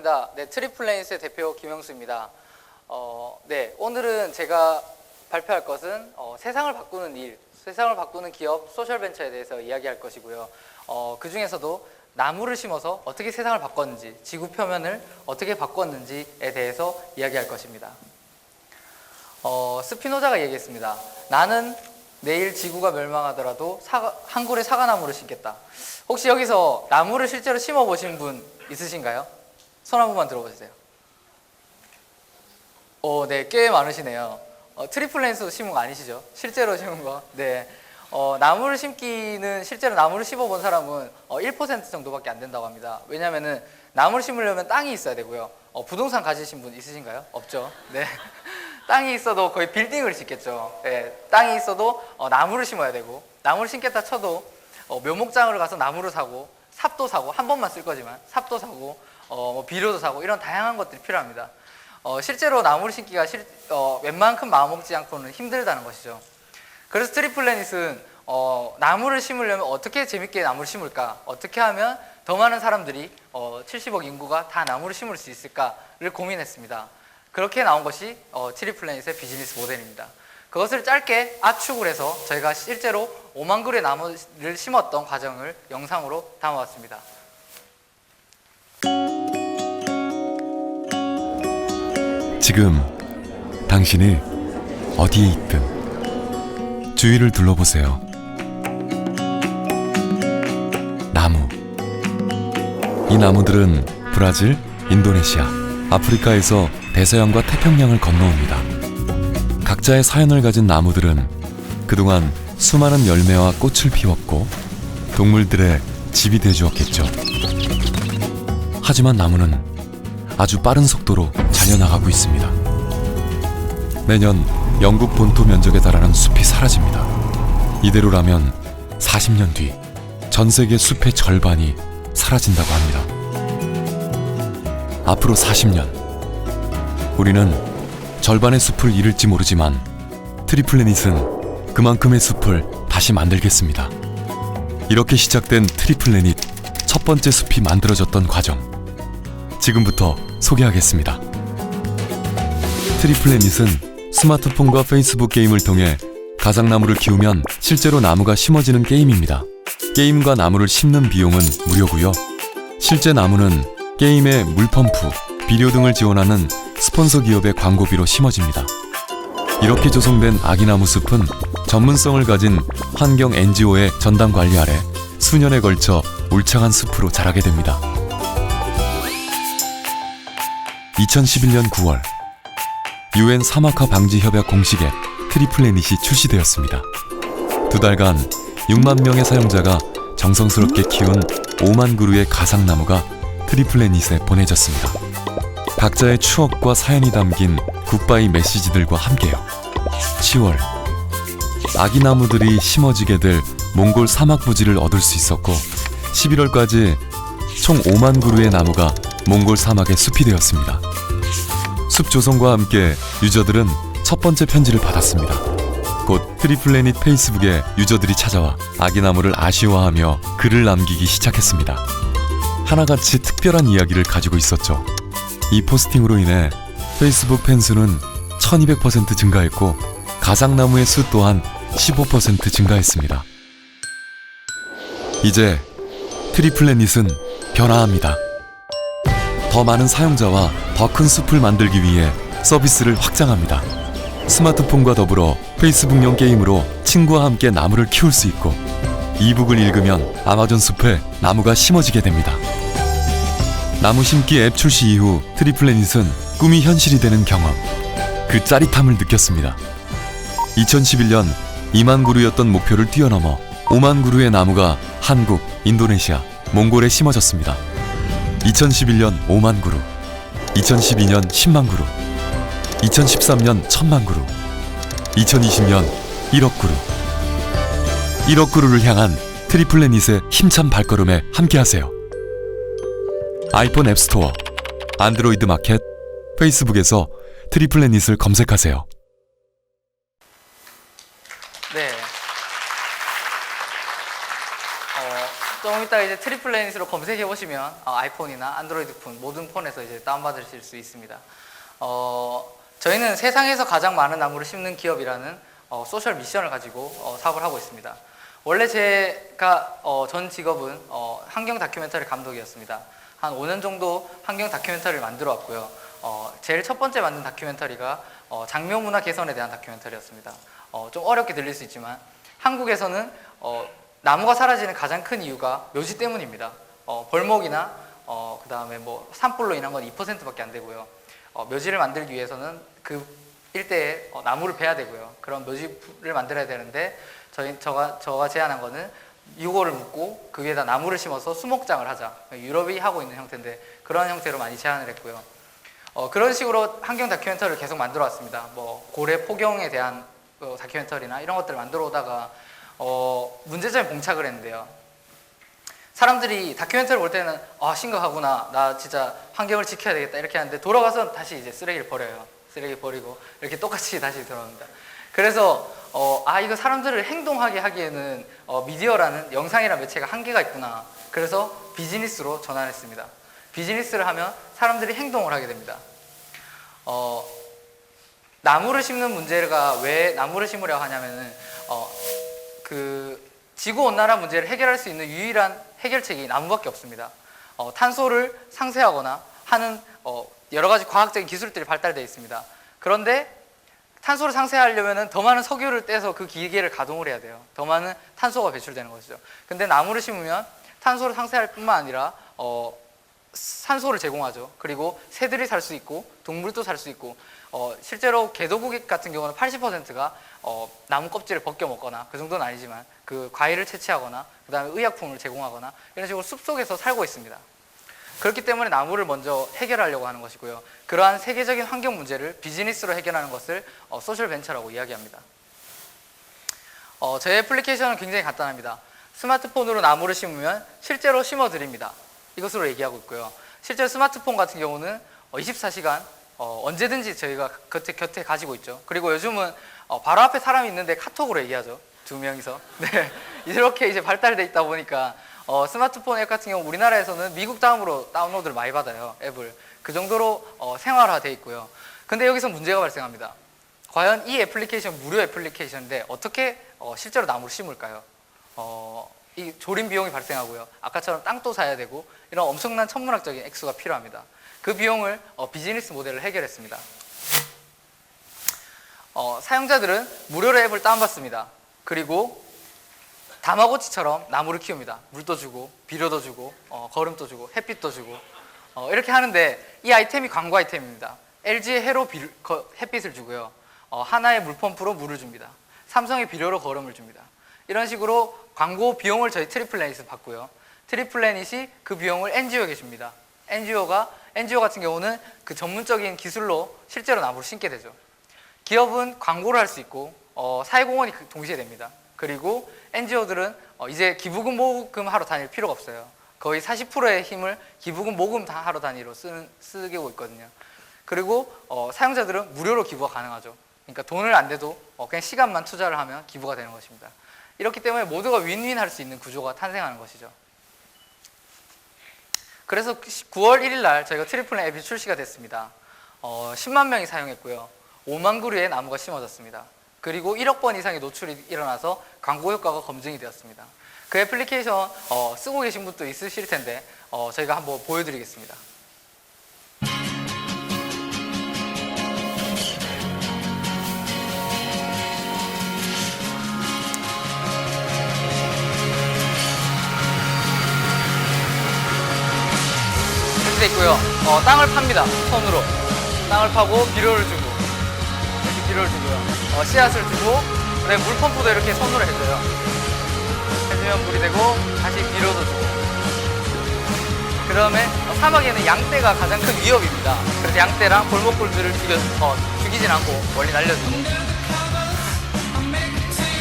반갑습니다. 네, 트리플레인스의 대표 김영수입니다. 어, 네, 오늘은 제가 발표할 것은 어, 세상을 바꾸는 일, 세상을 바꾸는 기업 소셜벤처에 대해서 이야기할 것이고요. 어, 그 중에서도 나무를 심어서 어떻게 세상을 바꿨는지, 지구 표면을 어떻게 바꿨는지에 대해서 이야기할 것입니다. 어, 스피노자가 얘기했습니다. 나는 내일 지구가 멸망하더라도 사과- 한 그루의 사과나무를 심겠다. 혹시 여기서 나무를 실제로 심어 보신 분 있으신가요? 손 한 번만 들어보세요. 어, 네, 꽤 많으시네요. 어, 트리플랜스 심은 거 아니시죠? 실제로 심은 거. 네. 어, 나무를 심기는 실제로 나무를 심어본 사람은 어, 1% 정도밖에 안 된다고 합니다. 왜냐면은 나무를 심으려면 땅이 있어야 되고요. 어, 부동산 가지신 분 있으신가요? 없죠. 네. 땅이 있어도 거의 빌딩을 짓겠죠. 네. 땅이 있어도 어, 나무를 심어야 되고 나무를 심겠다 쳐도 어, 묘목장을 가서 나무를 사고 삽도 사고 한 번만 쓸 거지만 삽도 사고 어, 뭐 비료도 사고 이런 다양한 것들이 필요합니다. 어, 실제로 나무를 심기가 실, 어, 웬만큼 마음 먹지 않고는 힘들다는 것이죠. 그래서 트리플래닛은 어, 나무를 심으려면 어떻게 재밌게 나무를 심을까? 어떻게 하면 더 많은 사람들이 어, 70억 인구가 다 나무를 심을 수 있을까를 고민했습니다. 그렇게 나온 것이 어, 트리플래닛의 비즈니스 모델입니다. 그것을 짧게 압축을 해서 저희가 실제로 5만 그루의 나무를 심었던 과정을 영상으로 담아왔습니다. 지금 당신이 어디에 있든 주위를 둘러보세요. 나무. 이 나무들은 브라질, 인도네시아, 아프리카에서 대서양과 태평양을 건너옵니다. 각자의 사연을 가진 나무들은 그동안 수많은 열매와 꽃을 피웠고 동물들의 집이 되주었겠죠. 하지만 나무는 아주 빠른 속도로 잘려나가고 있습니다. 매년 영국 본토 면적에 달하는 숲이 사라집니다. 이대로라면 40년 뒤 전 세계 숲의 절반이 사라진다고 합니다. 앞으로 40년 우리는 절반의 숲을 잃을지 모르지만 트리플래닛은 그만큼의 숲을 다시 만들겠습니다. 이렇게 시작된 트리플래닛 첫 번째 숲이 만들어졌던 과정 지금부터 소개하겠습니다. 트리플래닛은 스마트폰과 페이스북 게임을 통해 가상나무를 키우면 실제로 나무가 심어지는 게임입니다. 게임과 나무를 심는 비용은 무료고요. 실제 나무는 게임의 물펌프, 비료 등을 지원하는 스폰서 기업의 광고비로 심어집니다. 이렇게 조성된 아기나무 숲은 전문성을 가진 환경 NGO의 전담 관리 아래 수년에 걸쳐 울창한 숲으로 자라게 됩니다. 2011년 9월 유엔 사막화 방지 협약 공식 앱 트리플래닛이 출시되었습니다. 두 달간 6만 명의 사용자가 정성스럽게 키운 5만 그루의 가상나무가 트리플래닛에 보내졌습니다. 각자의 추억과 사연이 담긴 굿바이 메시지들과 함께요. 10월 아기 나무들이 심어지게 될 몽골 사막 부지를 얻을 수 있었고 11월까지 총 5만 그루의 나무가 몽골 사막의 숲이 되었습니다. 숲 조성과 함께 유저들은 첫 번째 편지를 받았습니다. 곧 트리플래닛 페이스북에 유저들이 찾아와 아기나무를 아쉬워하며 글을 남기기 시작했습니다. 하나같이 특별한 이야기를 가지고 있었죠. 이 포스팅으로 인해 페이스북 팬수는 1200% 증가했고 가상나무의 수 또한 15% 증가했습니다. 이제 트리플래닛은 변화합니다. 더 많은 사용자와 더 큰 숲을 만들기 위해 서비스를 확장합니다. 스마트폰과 더불어 페이스북용 게임으로 친구와 함께 나무를 키울 수 있고 이북을 읽으면 아마존 숲에 나무가 심어지게 됩니다. 나무 심기 앱 출시 이후 트리플래닛은 꿈이 현실이 되는 경험, 그 짜릿함을 느꼈습니다. 2011년 2만 그루였던 목표를 뛰어넘어 5만 그루의 나무가 한국, 인도네시아, 몽골에 심어졌습니다. 2011년 5만 그루, 2012년 10만 그루, 2013년 1000만 그루, 2020년 1억 그루. 1억 그루를 향한 트리플래닛의 힘찬 발걸음에 함께하세요. 아이폰 앱스토어, 안드로이드 마켓, 페이스북에서 트리플래닛을 검색하세요. 네. 어, 조금 이따 이제 트리플레닛으로 검색해 보시면 어, 아이폰이나 안드로이드 폰 모든 폰에서 이제 다운받으실 수 있습니다. 어, 저희는 세상에서 가장 많은 나무를 심는 기업이라는 어, 소셜 미션을 가지고 어, 사업을 하고 있습니다. 원래 제가 어, 전 직업은 어, 환경 다큐멘터리 감독이었습니다. 한 5년 정도 환경 다큐멘터리를 만들어 왔고요. 어, 제일 첫 번째 만든 다큐멘터리가 어, 장묘 문화 개선에 대한 다큐멘터리였습니다. 어, 좀 어렵게 들릴 수 있지만 한국에서는 어, 나무가 사라지는 가장 큰 이유가 묘지 때문입니다. 어, 벌목이나 어, 그 다음에 뭐 산불로 인한 건 2%밖에 안 되고요. 어, 묘지를 만들기 위해서는 그 일대에 어, 나무를 베야 되고요. 그런 묘지를 만들어야 되는데 저희 저가 저가 제안한 거는 유골을 묻고 그 위에다 나무를 심어서 수목장을 하자. 유럽이 하고 있는 형태인데 그런 형태로 많이 제안을 했고요. 어, 그런 식으로 환경 다큐멘터리를 계속 만들어 왔습니다. 뭐 고래 포경에 대한 어, 다큐멘터리나 이런 것들을 만들어 오다가 어, 문제점에 봉착을 했는데요. 사람들이 다큐멘터리 볼 때는 아 심각하구나. 나 진짜 환경을 지켜야 되겠다. 이렇게 하는데 돌아가서 다시 이제 쓰레기를 버려요. 쓰레기 버리고 이렇게 똑같이 다시 들어옵니다. 그래서 어, 아 이거 사람들을 행동하게 하기에는 어, 미디어라는 영상이라는 매체가 한계가 있구나. 그래서 비즈니스로 전환했습니다. 비즈니스를 하면 사람들이 행동을 하게 됩니다. 어, 나무를 심는 문제가 왜 나무를 심으려고 하냐면은 어, 그 지구 온난화 문제를 해결할 수 있는 유일한 해결책이 나무밖에 없습니다. 어, 탄소를 상쇄하거나 하는 어, 여러 가지 과학적인 기술들이 발달되어 있습니다. 그런데 탄소를 상쇄하려면 더 많은 석유를 떼서 그 기계를 가동을 해야 돼요. 더 많은 탄소가 배출되는 것이죠. 근데 나무를 심으면 탄소를 상쇄할 뿐만 아니라 어, 산소를 제공하죠. 그리고 새들이 살 수 있고 동물도 살 수 있고 어, 실제로 개도국 같은 경우는 80%가 어, 나무 껍질을 벗겨 먹거나 그 정도는 아니지만 그 과일을 채취하거나 그 다음에 의약품을 제공하거나 이런 식으로 숲 속에서 살고 있습니다. 그렇기 때문에 나무를 먼저 해결하려고 하는 것이고요. 그러한 세계적인 환경 문제를 비즈니스로 해결하는 것을 어, 소셜 벤처라고 이야기합니다. 어, 저희 애플리케이션은 굉장히 간단합니다. 스마트폰으로 나무를 심으면 실제로 심어 드립니다. 이것으로 얘기하고 있고요. 실제 스마트폰 같은 경우는 어, 24시간 어, 언제든지 저희가 곁에, 곁에 가지고 있죠. 그리고 요즘은 어, 바로 앞에 사람이 있는데 카톡으로 얘기하죠. 두 명이서. 네. 이렇게 이제 발달돼 있다 보니까 어, 스마트폰 앱 같은 경우 우리나라에서는 미국 다음으로 다운로드를 많이 받아요. 앱을. 그 정도로 어, 생활화돼 있고요. 근데 여기서 문제가 발생합니다. 과연 이 애플리케이션 무료 애플리케이션인데 어떻게 어, 실제로 나무를 심을까요? 어, 이 조림 비용이 발생하고요. 아까처럼 땅도 사야 되고 이런 엄청난 천문학적인 액수가 필요합니다. 그 비용을 어, 비즈니스 모델을 해결했습니다. 어, 사용자들은 무료로 앱을 다운받습니다. 그리고 다마고치처럼 나무를 키웁니다. 물도 주고 비료도 주고 어, 거름도 주고 햇빛도 주고 어, 이렇게 하는데 이 아이템이 광고 아이템입니다. LG의 해로 비, 거, 햇빛을 주고요. 어, 하나의 물펌프로 물을 줍니다. 삼성의 비료로 거름을 줍니다. 이런 식으로 광고 비용을 저희 트리플래닛은 받고요. 트리플래닛이 그 비용을 NGO에게 줍니다. NGO가 NGO 같은 경우는 그 전문적인 기술로 실제로 나무를 심게 되죠. 기업은 광고를 할 수 있고 어, 사회공헌이 그- 동시에 됩니다. 그리고 NGO들은 어, 이제 기부금 모금 하러 다닐 필요가 없어요. 거의 40%의 힘을 기부금 모금 다 하러 다니로 쓰는, 쓰고 있거든요. 그리고 어, 사용자들은 무료로 기부가 가능하죠. 그러니까 돈을 안 내도 어, 그냥 시간만 투자를 하면 기부가 되는 것입니다. 이렇기 때문에 모두가 윈윈 할 수 있는 구조가 탄생하는 것이죠. 그래서 9월 1일 날 저희가 트리플 앱이 출시가 됐습니다. 어, 10만 명이 사용했고요. 5만 그루의 나무가 심어졌습니다. 그리고 1억 번 이상의 노출이 일어나서 광고 효과가 검증이 되었습니다. 그 애플리케이션 어, 쓰고 계신 분도 있으실 텐데 어, 저희가 한번 보여드리겠습니다. 돼 있고요. 어, 땅을 팝니다. 손으로. 땅을 파고 비료를 주고 이렇게 비료를 주고요. 어, 씨앗을 주고 그다음에 물 펌프도 이렇게 손으로 해줘요. 해주면 물이 되고 다시 비료도 주고. 그 다음에 사막에는 양떼가 가장 큰 위협입니다. 그래서 양떼랑 골목골들을 죽여, 어, 죽이진 않고 멀리 날려주고.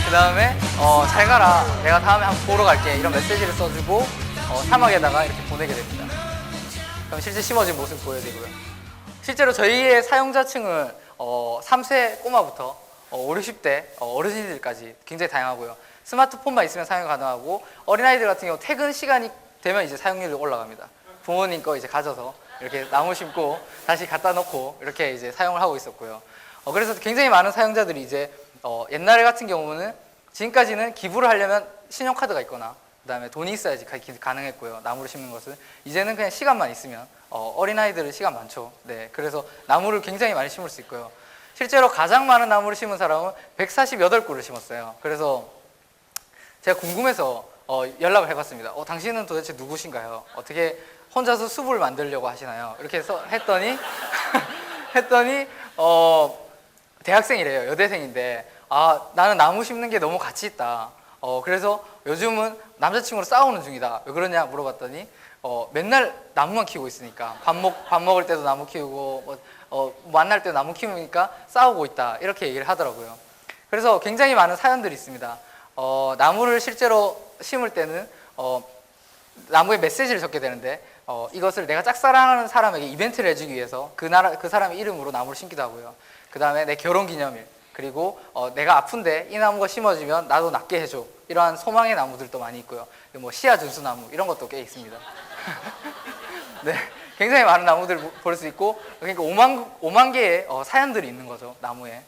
그 다음에 어, 잘 가라. 내가 다음에 한번 보러 갈게. 이런 메시지를 써주고 어, 사막에다가 이렇게 보내게 됩니다. 그럼 실제 심어진 모습 보여드리고요. 실제로 저희의 사용자층은 어, 3세 꼬마부터 어, 5, 60대 어, 어르신들까지 굉장히 다양하고요. 스마트폰만 있으면 사용 가능하고 어린아이들 같은 경우 퇴근 시간이 되면 이제 사용률이 올라갑니다. 부모님 거 이제 가져서 이렇게 나무 심고 다시 갖다 놓고 이렇게 이제 사용을 하고 있었고요. 어, 그래서 굉장히 많은 사용자들이 이제 어, 옛날에 같은 경우는 지금까지는 기부를 하려면 신용카드가 있거나 그다음에 돈이 있어야지 가- 기- 가능했고요. 나무를 심는 것은 이제는 그냥 시간만 있으면 어, 어린 아이들은 시간 많죠. 네, 그래서 나무를 굉장히 많이 심을 수 있고요. 실제로 가장 많은 나무를 심은 사람은 148그루를 심었어요. 그래서 제가 궁금해서 어, 연락을 해봤습니다. 어, 당신은 도대체 누구신가요? 어떻게 혼자서 숲을 만들려고 하시나요? 이렇게 해서 했더니 했더니 어, 대학생이래요. 여대생인데 아 나는 나무 심는 게 너무 가치 있다. 어, 그래서 요즘은 남자친구로 싸우는 중이다. 왜 그러냐 물어봤더니 어, 맨날 나무만 키우고 있으니까 밥, 먹, 밥 먹을 때도 나무 키우고 뭐, 어, 만날 때도 나무 키우니까 싸우고 있다. 이렇게 얘기를 하더라고요. 그래서 굉장히 많은 사연들이 있습니다. 어, 나무를 실제로 심을 때는 어, 나무에 메시지를 적게 되는데 어, 이것을 내가 짝사랑하는 사람에게 이벤트를 해주기 위해서 그 나라 그 사람의 이름으로 나무를 심기도 하고요. 그 다음에 내 결혼 기념일 그리고 어, 내가 아픈데 이 나무가 심어지면 나도 낫게 해줘 이러한 소망의 나무들도 많이 있고요. 뭐 씨앗 준수 나무 이런 것도 꽤 있습니다. 네, 굉장히 많은 나무들을 볼수 있고 그러니까 5만 5만 개의 어, 사연들이 있는 거죠 나무에.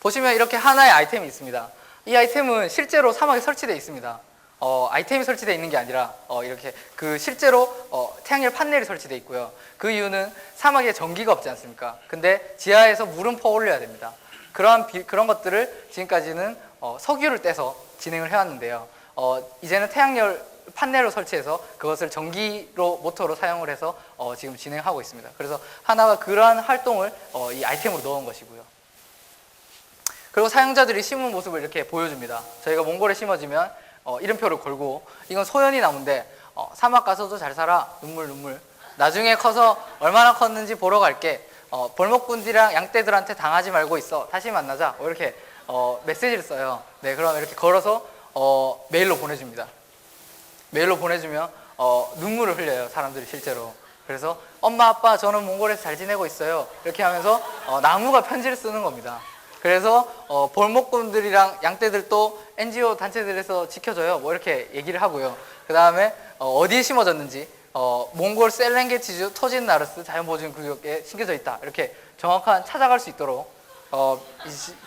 보시면 이렇게 하나의 아이템이 있습니다. 이 아이템은 실제로 사막에 설치되어 있습니다. 어, 아이템이 설치되어 있는 게 아니라 어, 이렇게 그 실제로 어, 태양열 판넬이 설치되어 있고요. 그 이유는 사막에 전기가 없지 않습니까? 근데 지하에서 물은 퍼올려야 됩니다. 그러한 비- 그런 것들을 지금까지는 어, 석유를 떼서 진행을 해왔는데요. 어, 이제는 태양열 판넬로 설치해서 그것을 전기로 모터로 사용을 해서 어, 지금 진행하고 있습니다. 그래서 하나가 그러한 활동을 어, 이 아이템으로 넣은 것이고요. 그리고 사용자들이 심은 모습을 이렇게 보여줍니다. 저희가 몽골에 심어지면 어, 이름표를 걸고 이건 소연이 나무인데 어, 사막 가서도 잘 살아 눈물 눈물 나중에 커서 얼마나 컸는지 보러 갈게 어, 벌목꾼들이랑 양떼들한테 당하지 말고 있어 다시 만나자 뭐 이렇게 어, 메시지를 써요. 네, 그럼 이렇게 걸어서 어, 메일로 보내줍니다. 메일로 보내주면 어, 눈물을 흘려요 사람들이 실제로. 그래서 엄마 아빠 저는 몽골에서 잘 지내고 있어요. 이렇게 하면서 어, 나무가 편지를 쓰는 겁니다. 그래서 어, 벌목꾼들이랑 양떼들도 NGO 단체들에서 지켜줘요. 뭐 이렇게 얘기를 하고요. 그 다음에 어, 디에 심어졌는지 어, 몽골 셀렌게티주 토진 나르스 자연보존구역에 심겨져 있다. 이렇게 정확한 찾아갈 수 있도록 어,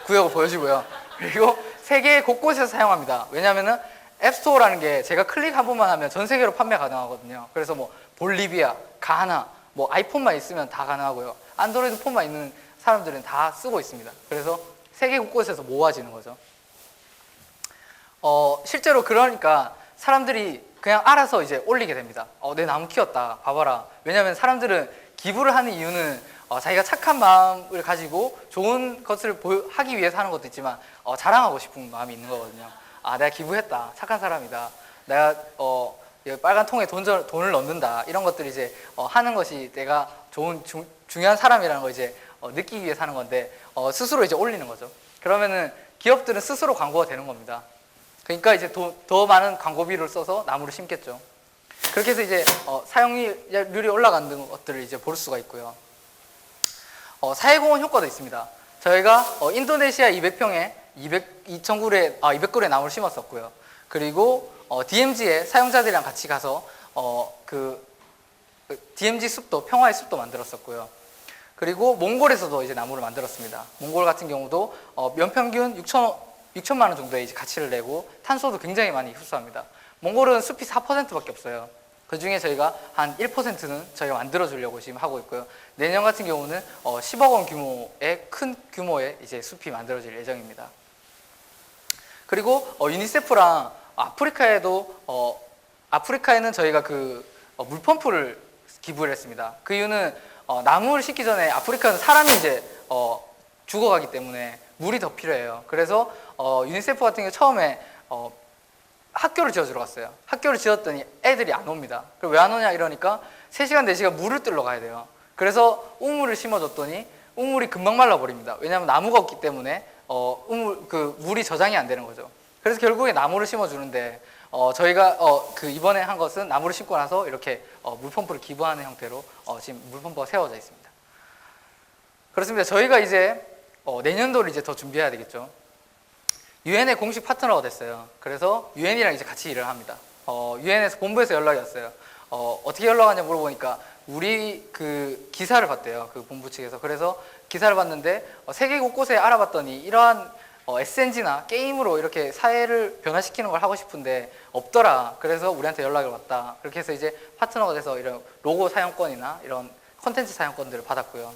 구역을 보여주고요. 그리고 세계 곳곳에서 사용합니다. 왜냐하면은 앱스토어라는 게 제가 클릭 한 번만 하면 전 세계로 판매 가능하거든요. 그래서 뭐 볼리비아, 가나, 뭐 아이폰만 있으면 다 가능하고요. 안드로이드 폰만 있는 사람들은 다 쓰고 있습니다. 그래서 세계 곳곳에서 모아지는 거죠. 어, 실제로 그러니까 사람들이 그냥 알아서 이제 올리게 됩니다. 어, 내 나무 키웠다. 봐봐라. 왜냐하면 사람들은 기부를 하는 이유는 어, 자기가 착한 마음을 가지고 좋은 것을 보여, 하기 위해서 하는 것도 있지만 어, 자랑하고 싶은 마음이 있는 거거든요. 아, 내가 기부했다. 착한 사람이다. 내가 어, 이 빨간 통에 돈, 저- 돈을 넣는다. 이런 것들을 이제 어, 하는 것이 내가 좋은 중, 중요한 사람이라는 걸 이제 어, 느끼기 위해서 하는 건데 어, 스스로 이제 올리는 거죠. 그러면은 기업들은 스스로 광고가 되는 겁니다. 그러니까 이제 더, 더 많은 광고비를 써서 나무를 심겠죠. 그렇게 해서 이제 어, 사용률이 올라가는 것들을 이제 볼 수가 있고요. 어, 사회공헌 효과도 있습니다. 저희가 어, 인도네시아 200평에 200, 2,000그루의, 아, 200그루의 나무를 심었었고요. 그리고 어, DMZ에 사용자들이랑 같이 가서 어, 그, 그 DMZ 숲도 평화의 숲도 만들었었고요. 그리고 몽골에서도 이제 나무를 만들었습니다. 몽골 같은 경우도 어, 연평균 6천 6천만 원 정도의 이제 가치를 내고 탄소도 굉장히 많이 흡수합니다. 몽골은 숲이 4%밖에 없어요. 그 중에 저희가 한 1%는 저희가 만들어 주려고 지금 하고 있고요. 내년 같은 경우는 어, 10억 원 규모의 큰 규모의 이제 숲이 만들어질 예정입니다. 그리고 어, 유니세프랑 아프리카에도 어, 아프리카에는 저희가 그 어, 물펌프를 기부를 했습니다. 그 이유는 어, 나무를 심기 전에 아프리카는 사람이 이제 어, 죽어가기 때문에 물이 더 필요해요. 그래서 어, 유니세프 같은 경우 처음에 어, 학교를 지어 주러 갔어요. 학교를 지었더니 애들이 안 옵니다. 그럼 왜 안 오냐 이러니까 3시간, 4시간 물을 뜰러 가야 돼요. 그래서 우물을 심어줬더니 우물이 금방 말라버립니다. 왜냐하면 나무가 없기 때문에 어, 우물, 그 물이 저장이 안 되는 거죠. 그래서 결국에 나무를 심어주는데 어, 저희가 어, 그 이번에 한 것은 나무를 심고 나서 이렇게 어, 물펌프를 기부하는 형태로 어, 지금 물펌프가 세워져 있습니다. 그렇습니다. 저희가 이제 어, 내년도를 이제 더 준비해야 되겠죠. 유엔의 공식 파트너가 됐어요. 그래서 유엔이랑 이제 같이 일을 합니다. 어, 유엔에서 본부에서 연락이 왔어요. 어, 어떻게 연락 왔냐 물어보니까 우리 그 기사를 봤대요. 그 본부 측에서. 그래서 기사를 봤는데 어, 세계 곳곳에 알아봤더니 이러한 어, SNG나 게임으로 이렇게 사회를 변화시키는 걸 하고 싶은데 없더라. 그래서 우리한테 연락이 왔다. 그렇게 해서 이제 파트너가 돼서 이런 로고 사용권이나 이런 컨텐츠 사용권들을 받았고요.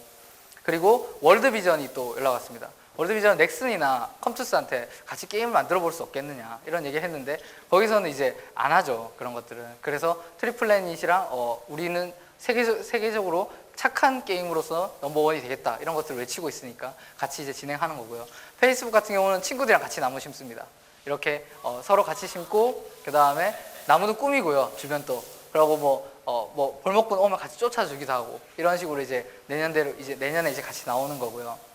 그리고 월드 비전이 또 연락 왔습니다. 월드비전 넥슨이나 컴투스한테 같이 게임을 만들어 볼 수 없겠느냐 이런 얘기 했는데 거기서는 이제 안 하죠 그런 것들은. 그래서 트리플래닛이랑 어, 우리는 세계적, 세계적으로 착한 게임으로서 넘버원이 되겠다 이런 것들을 외치고 있으니까 같이 이제 진행하는 거고요. 페이스북 같은 경우는 친구들이랑 같이 나무 심습니다. 이렇게 어, 서로 같이 심고 그 다음에 나무도 꾸미고요 주변 또. 그리고 뭐 어, 뭐 벌목꾼 오면 같이 쫓아주기도 하고 이런 식으로 이제 내년대로 이제 내년에 이제 같이 나오는 거고요.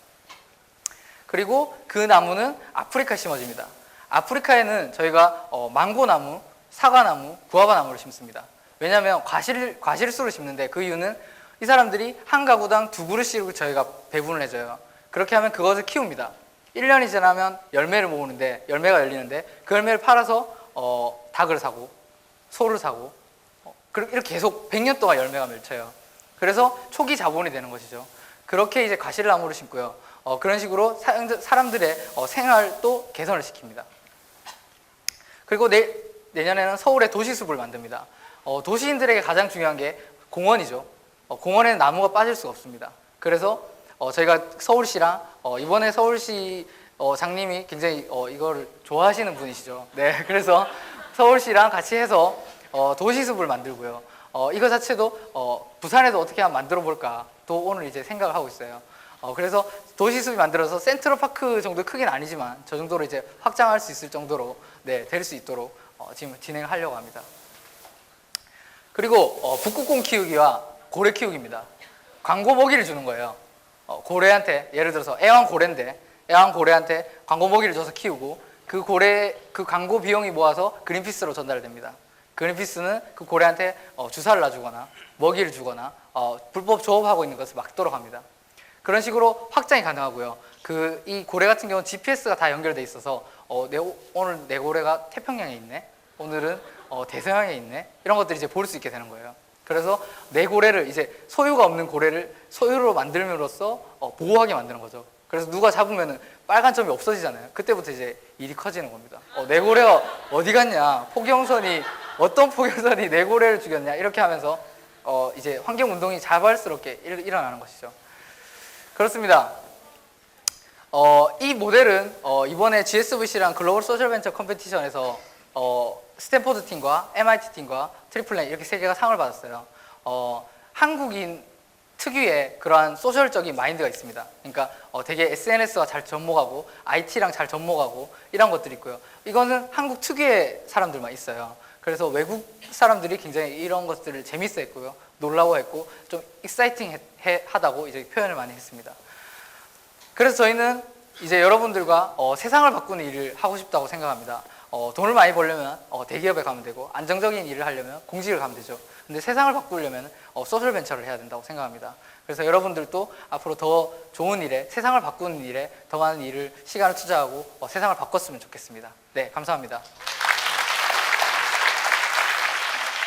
그리고 그 나무는 아프리카에 심어집니다. 아프리카에는 저희가 어, 망고나무, 사과나무, 구아바나무를 심습니다. 왜냐하면 과실 과실수를 심는데 그 이유는 이 사람들이 한 가구당 두 그루씩을 저희가 배분을 해줘요. 그렇게 하면 그것을 키웁니다. 1년이 지나면 열매를 모으는데 열매가 열리는데 그 열매를 팔아서 어, 닭을 사고 소를 사고 어, 이렇게 계속 100년 동안 열매가 맺혀요. 그래서 초기 자본이 되는 것이죠. 그렇게 이제 과실나무를 심고요. 어, 그런 식으로 사- 사람들의 어, 생활도 개선을 시킵니다. 그리고 내, 내년에는 서울에 도시숲을 만듭니다. 어, 도시인들에게 가장 중요한 게 공원이죠. 어, 공원에는 나무가 빠질 수가 없습니다. 그래서 어, 저희가 서울시랑 어, 이번에 서울시 어, 장님이 굉장히 어, 이걸 좋아하시는 분이시죠. 네, 그래서 서울시랑 같이 해서 어, 도시숲을 만들고요. 어, 이거 자체도 어, 부산에도 어떻게 한번 만들어 볼까 또 오늘 이제 생각을 하고 있어요. 어, 그래서 도시숲이 만들어서 센트럴파크 정도 크기는 아니지만 저 정도로 이제 확장할 수 있을 정도로 네, 될 수 있도록 어, 지금 진행을 하려고 합니다. 그리고 어, 북극곰 키우기와 고래 키우기입니다. 광고 먹이를 주는 거예요. 어, 고래한테 예를 들어서 애완 고래인데 애완 고래한테 광고 먹이를 줘서 키우고 그 고래 그 광고 비용이 모아서 그린피스로 전달됩니다. 그린피스는 그 고래한테 어, 주사를 놔주거나 먹이를 주거나 어, 불법 조업하고 있는 것을 막도록 합니다. 그런 식으로 확장이 가능하고요. 그 이 고래 같은 경우는 GPS가 다 연결돼 있어서 어, 내, 오늘 내 고래가 태평양에 있네. 오늘은 어, 대서양에 있네. 이런 것들을 이제 볼 수 있게 되는 거예요. 그래서 내 고래를 이제 소유가 없는 고래를 소유로 만들므로써 어, 보호하게 만드는 거죠. 그래서 누가 잡으면은 빨간 점이 없어지잖아요. 그때부터 이제 일이 커지는 겁니다. 어, 내 고래가 어디 갔냐? 포경선이 어떤 포경선이 내 고래를 죽였냐? 이렇게 하면서 어, 이제 환경 운동이 자발스럽게 일, 일어나는 것이죠. 그렇습니다. 어, 이 모델은 어, 이번에 GSVC랑 글로벌 소셜 벤처 컴페티션에서 어, 스탠포드 팀과 MIT 팀과 트리플랜 이렇게 세 개가 상을 받았어요. 어, 한국인 특유의 그러한 소셜적인 마인드가 있습니다. 그러니까 어, 되게 SNS와 잘 접목하고 IT랑 잘 접목하고 이런 것들이 있고요. 이거는 한국 특유의 사람들만 있어요. 그래서 외국 사람들이 굉장히 이런 것들을 재밌어 했고요, 놀라워했고 좀 익사이팅하다고 이제 표현을 많이 했습니다. 그래서 저희는 이제 여러분들과 어, 세상을 바꾸는 일을 하고 싶다고 생각합니다. 어, 돈을 많이 벌려면 어, 대기업에 가면 되고 안정적인 일을 하려면 공직을 가면 되죠. 근데 세상을 바꾸려면 어, 소셜 벤처를 해야 된다고 생각합니다. 그래서 여러분들도 앞으로 더 좋은 일에 세상을 바꾸는 일에 더 많은 일을 시간을 투자하고 어, 세상을 바꿨으면 좋겠습니다. 네, 감사합니다.